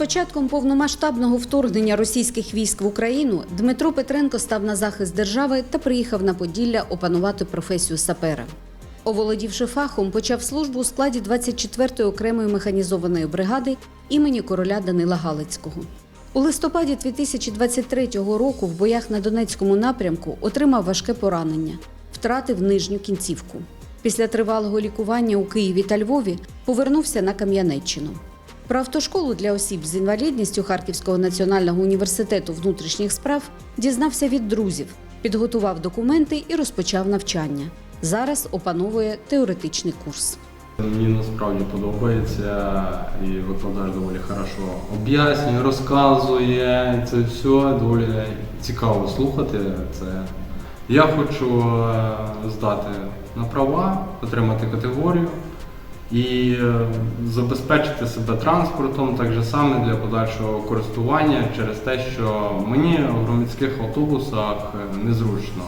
Початком повномасштабного вторгнення російських військ в Україну Дмитро Петренко став на захист держави та приїхав на Поділля опанувати професію сапера. Оволодівши фахом, почав службу у складі 24-ї окремої механізованої бригади імені короля Данила Галицького. У листопаді 2023 року в боях на Донецькому напрямку отримав важке поранення, втратив нижню кінцівку. Після тривалого лікування у Києві та Львові повернувся на Кам'янеччину. Про автошколу для осіб з інвалідністю Харківського національного університету внутрішніх справ дізнався від друзів, підготував документи і розпочав навчання. Зараз опановує теоретичний курс. Мені насправді подобається і викладач доволі хорошо об'яснює, розказує. Це все доволі цікаво слухати. Це я хочу е, здати на права, отримати категорію і е, забезпечити себе транспортом так же саме для подальшого користування через те, що мені в громадських автобусах е, незручно